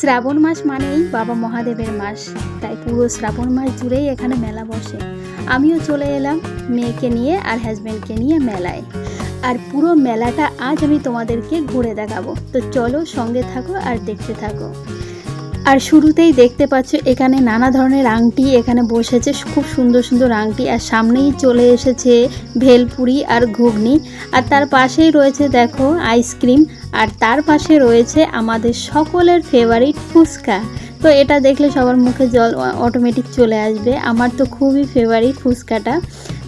শ্রাবণ মাস মানেই বাবা মহাদেবের মাস। তাই পুরো শ্রাবণ মাস জুড়েই এখানে মেলা বসে। আমিও চলে এলাম মেয়েকে নিয়ে আর হাজব্যান্ডকে নিয়ে মেলায়। আর পুরো মেলাটা আজ আমি তোমাদেরকে ঘুরে দেখাবো। তো চলো সঙ্গে থাকো আর দেখতে থাকো। আর শুরুতেই দেখতে পাচ্ছ এখানে নানা ধরনের আংটি এখানে বসেছে, খুব সুন্দর সুন্দর আংটি। আর সামনেই চলে এসেছে ভেলপুরি আর ঘুগনি। আর তার পাশেই রয়েছে দেখো আইসক্রিম। আর তার পাশে রয়েছে আমাদের সকলের ফেভারিট ফুচকা। তো এটা দেখলে সবার মুখে জল অটোমেটিক চলে আসবে। আমার তো খুবই ফেভারিট ফুচকাটা।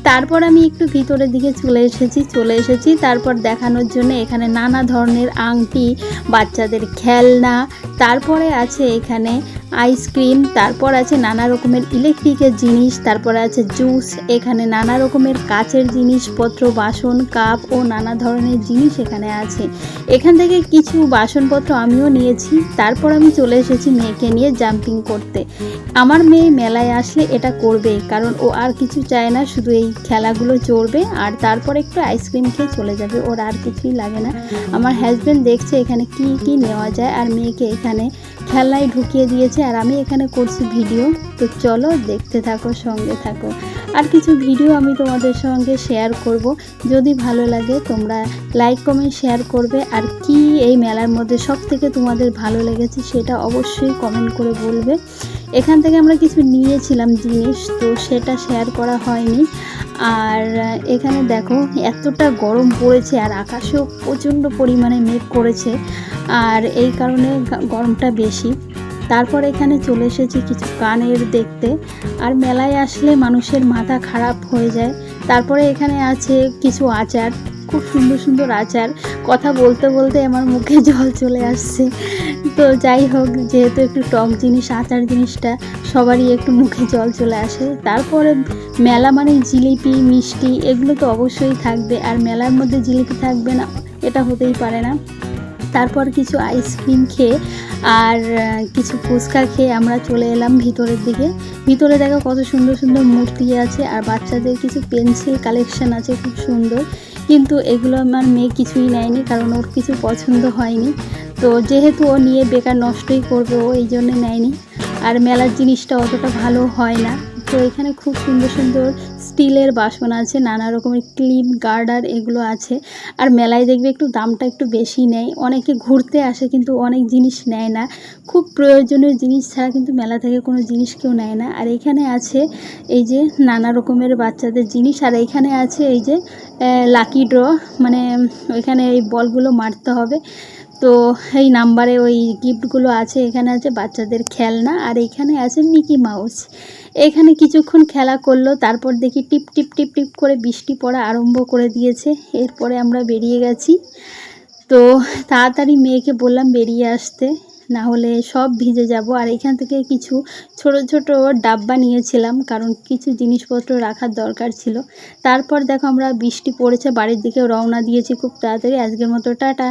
তারপর আমি একটু ভিতরের দিকে চলে এসেছি চলে এসেছি। তারপর দেখানোর জন্য এখানে নানা ধরনের আংটি, বাচ্চাদের খেলনা, তারপরে আছে এখানে আইসক্রিম, তারপর আছে নানা রকমের ইলেকট্রিকের জিনিস, তারপর আছে জুস এখানে নানা রকমের কাচের জিনিসপত্র, বাসন কাপ ও নানা ধরনের জিনিস এখানে আছে। এখান থেকে কিছু বাসনপত্র আমিও নিয়েছি। তারপর আমি চলে এসেছি মেয়েকে নিয়ে জাম্পিং করতে। আমার মেয়ে মেলায় আসলে এটা করবে, কারণ ও আর কিছু চায় না, শুধু এই খেলাগুলো চড়বে আর তারপর একটু আইসক্রিম খেয়ে চলে যাবে, ওর আর কিছুই লাগে না। আমার হাজব্যান্ড দেখছে এখানে কি কি নেওয়া যায় আর মেয়েকে এখানে খেলনায় ঢুকিয়ে দিয়েছে আর আমি এখানে করছি ভিডিও। তো চলো দেখতে থাকো, সঙ্গে থাকো। আর কিছু ভিডিও আমি তোমাদের সঙ্গে শেয়ার করব। যদি ভালো লাগে, তোমরা লাইক কমেন্ট শেয়ার করবে। আর কি এই মেলার মধ্যে সব থেকে তোমাদের ভালো লেগেছে সেটা অবশ্যই কমেন্ট করে বলবে। এখান থেকে আমরা কিছু নিয়েছিলাম জিনিস, তো সেটা শেয়ার করা হয়নি। আর এখানে দেখো এতটা গরম পড়েছে আর আকাশেও প্রচণ্ড পরিমাণে মেঘ করেছে। আর এই কারণে গরমটা বেশি। তারপর এখানে চলে এসেছি কিছু কানের দেখতে। আর মেলায় আসলে মানুষের মাথা খারাপ হয়ে যায়। তারপরে এখানে আছে কিছু আচার। খুব সুন্দর সুন্দর আচার। কথা বলতে বলতে আমার মুখে জল চলে আসছে। তো যাই হোক, যেহেতু একটু টক জিনিস, আচার জিনিসটা সবারই একটু মুখে জল চলে আসে। তারপরে মেলা মানে জিলিপি, মিষ্টি, এগুলো তো অবশ্যই থাকবে। আর মেলার মধ্যে জিলিপি থাকবে না, এটা হতেই পারে না। তারপর কিছু আইসক্রিম খেয়ে আর কিছু ফুচকা খেয়ে আমরা চলে এলাম ভিতরের দিকে। ভিতরে দেখো কত সুন্দর সুন্দর মূর্তি আছে আর বাচ্চাদের কিছু পেন্সিল কালেকশন আছে খুব সুন্দর। কিন্তু এগুলো আমার মেয়ে কিছুই নেয়নি কারণ ওর কিছু পছন্দ হয়নি। তো যেহেতু ও নিয়ে বেকার নষ্টই করবে, ও এই জন্যে নেয়নি। আর মেলার জিনিসটা অতটা ভালো হয় না। তো এখানে খুব সুন্দর সুন্দর স্টিলের বাসন আছে, নানা রকমের ক্লিপ গার্ডার এগুলো আছে। আর মেলায় দেখবে একটু দামটা একটু বেশি নেয়। অনেকে ঘুরতে আসে কিন্তু অনেক জিনিস নেয় না। খুব প্রয়োজনীয় জিনিস ছাড়া কিন্তু মেলা থেকে কোনো জিনিস কেউ নেয় না। আর এখানে আছে এই যে নানা রকমের বাচ্চাদের জিনিস, আর এখানে আছে এই যে লাকি ড্র মানে ওইখানে এই বলগুলো মারতে হবে। তো এই নাম্বারে ওই গিফটগুলো আছে, এখানে আছে বাচ্চাদের খেলনা আর এখানে আছে মিকি মাউস। এখানে কিছুক্ষণ খেলা করল, তারপর দেখি টিপ টিপ টিপ টিপ করে বৃষ্টি পড়া আরম্ভ করে দিয়েছে। এরপরে আমরা বেরিয়ে গেছি। তো তাড়াতাড়ি মেয়েকে বললাম বেরিয়ে আসতে, না হলে সব ভিজে যাব। আর এখান থেকে কিছু ছোট ছোট ডাব্বা নিয়েছিলাম, কারণ কিছু জিনিসপত্র রাখার দরকার ছিল। তারপর দেখো আমরা বৃষ্টি পড়েছে, বাড়ির দিকে রওনা দিয়েছি খুব তাড়াতাড়ি। আজকের মতো টাটা।